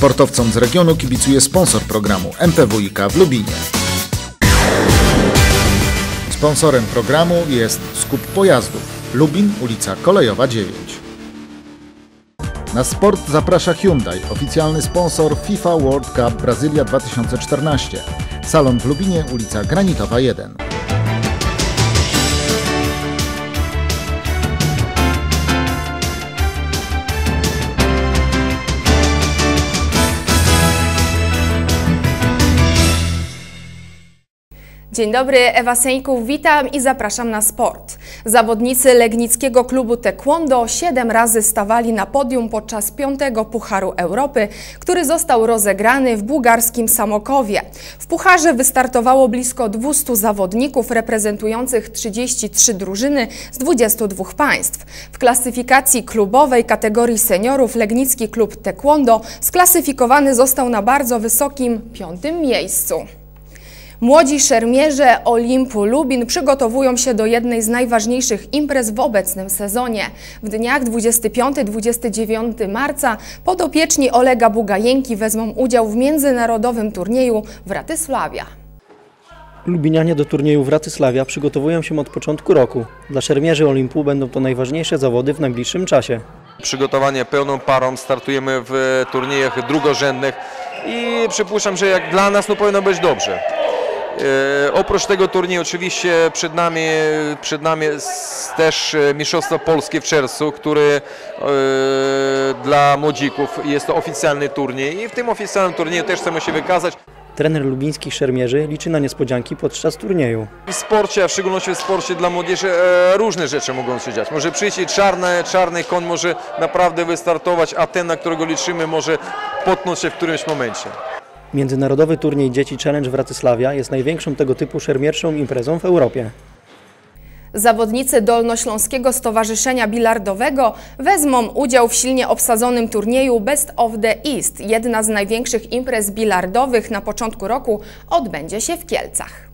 Sportowcom z regionu kibicuje sponsor programu MPWiK w Lubinie. Sponsorem programu jest Skup Pojazdów Lubin, ulica Kolejowa 9. Na sport zaprasza Hyundai, oficjalny sponsor FIFA World Cup Brazylia 2014. Salon w Lubinie, ulica Granitowa 1. Dzień dobry, Ewa Seńków, witam i zapraszam na sport. Zawodnicy Legnickiego Klubu Taekwondo siedem razy stawali na podium podczas piątego Pucharu Europy, który został rozegrany w bułgarskim Samokowie. W Pucharze wystartowało blisko 200 zawodników reprezentujących 33 drużyny z 22 państw. W klasyfikacji klubowej kategorii seniorów Legnicki Klub Taekwondo sklasyfikowany został na bardzo wysokim piątym miejscu. Młodzi szermierze Olimpu Lubin przygotowują się do jednej z najważniejszych imprez w obecnym sezonie. W dniach 25-29 marca podopieczni Olega Bugajenki wezmą udział w międzynarodowym turnieju w Ratysławia. Lubinianie do turnieju w Ratysławia przygotowują się od początku roku. Dla szermierzy Olimpu będą to najważniejsze zawody w najbliższym czasie. Przygotowanie pełną parą, startujemy w turniejach drugorzędnych i przypuszczam, że jak dla nas no powinno być dobrze. E, oprócz tego turnieju oczywiście przed nami, przed nami też e, Mistrzostwo Polskie w czerwcu, który e, dla młodzików jest to oficjalny turniej i w tym oficjalnym turnieju też chcemy się wykazać. Trener lubińskich szermierzy liczy na niespodzianki podczas turnieju. W sporcie, a w szczególności w sporcie dla młodzieży e, różne rzeczy mogą się dziać. Może przyjść i czarny, czarny koń może naprawdę wystartować, a ten, na którego liczymy, może potnąć się w którymś momencie. Międzynarodowy turniej Dzieci Challenge w Ratysławia jest największą tego typu szermierczą imprezą w Europie. Zawodnicy Dolnośląskiego Stowarzyszenia Bilardowego wezmą udział w silnie obsadzonym turnieju Best of the East. Jedna z największych imprez bilardowych na początku roku odbędzie się w Kielcach.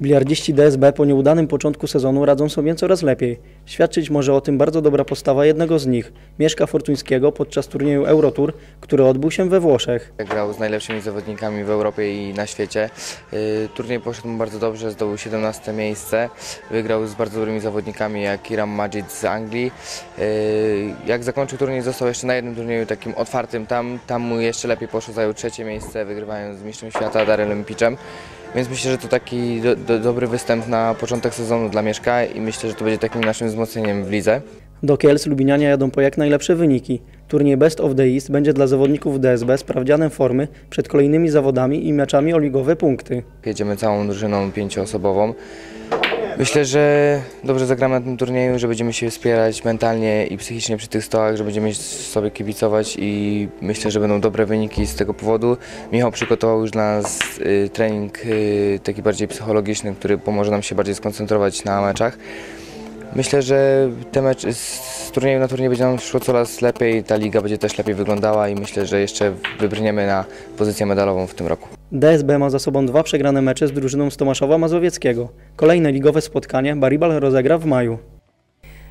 Biliardziści DSB po nieudanym początku sezonu radzą sobie coraz lepiej. Świadczyć może o tym bardzo dobra postawa jednego z nich, Mieszka Fortuńskiego podczas turnieju Eurotour, który odbył się we Włoszech. Grał z najlepszymi zawodnikami w Europie i na świecie. Y, Turniej poszedł mu bardzo dobrze, zdobył 17 miejsce. Wygrał z bardzo dobrymi zawodnikami jak Iram Majid z Anglii. Y, Jak zakończył turniej został jeszcze na jednym turnieju takim otwartym tam, tam mu jeszcze lepiej poszło, zajął trzecie miejsce wygrywając z mistrzem świata Darylem Piczem. Więc myślę, że to taki do, do, dobry występ na początek sezonu dla Mieszka i myślę, że to będzie takim naszym wzmocnieniem w lidze. Do Kielc Lubiniania jadą po jak najlepsze wyniki. Turniej Best of the East będzie dla zawodników DSB sprawdzianem formy przed kolejnymi zawodami i meczami o ligowe punkty. Jedziemy całą drużyną pięcioosobową. Myślę, że dobrze zagramy na tym turnieju, że będziemy się wspierać mentalnie i psychicznie przy tych stołach, że będziemy sobie kibicować i myślę, że będą dobre wyniki z tego powodu. Michał przygotował już dla nas y, trening y, taki bardziej psychologiczny, który pomoże nam się bardziej skoncentrować na meczach. Myślę, że te mecz, z turnieju na turniej będzie nam szło coraz lepiej, ta liga będzie też lepiej wyglądała i myślę, że jeszcze wybrniemy na pozycję medalową w tym roku. DSB ma za sobą dwa przegrane mecze z drużyną z Tomaszowa Mazowieckiego. Kolejne ligowe spotkanie Baribal rozegra w maju.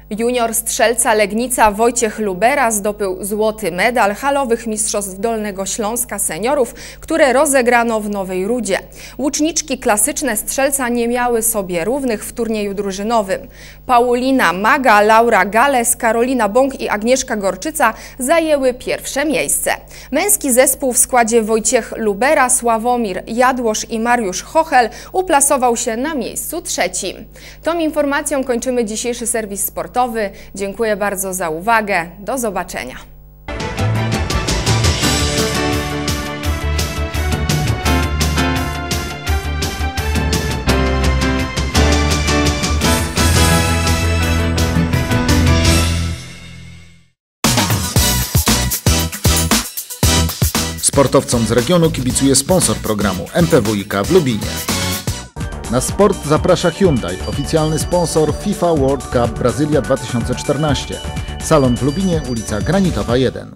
Junior strzelca Legnica Wojciech Lubera zdobył złoty medal halowych mistrzostw Dolnego Śląska seniorów, które rozegrano w Nowej Rudzie. Łuczniczki klasyczne strzelca nie miały sobie równych w turnieju drużynowym. Paulina Maga, Laura Gales, Karolina Bąk i Agnieszka Gorczyca zajęły pierwsze miejsce. Męski zespół w składzie Wojciech Lubera, Sławomir Jadłosz i Mariusz Chochel uplasował się na miejscu trzecim. Tą informacją kończymy dzisiejszy serwis sportowy. Dziękuję bardzo za uwagę. Do zobaczenia. Sportowcom z regionu kibicuje sponsor programu MPWiK w Lubinie. Na sport zaprasza Hyundai, oficjalny sponsor FIFA World Cup Brazylia 2014. Salon w Lubinie, ulica Granitowa 1.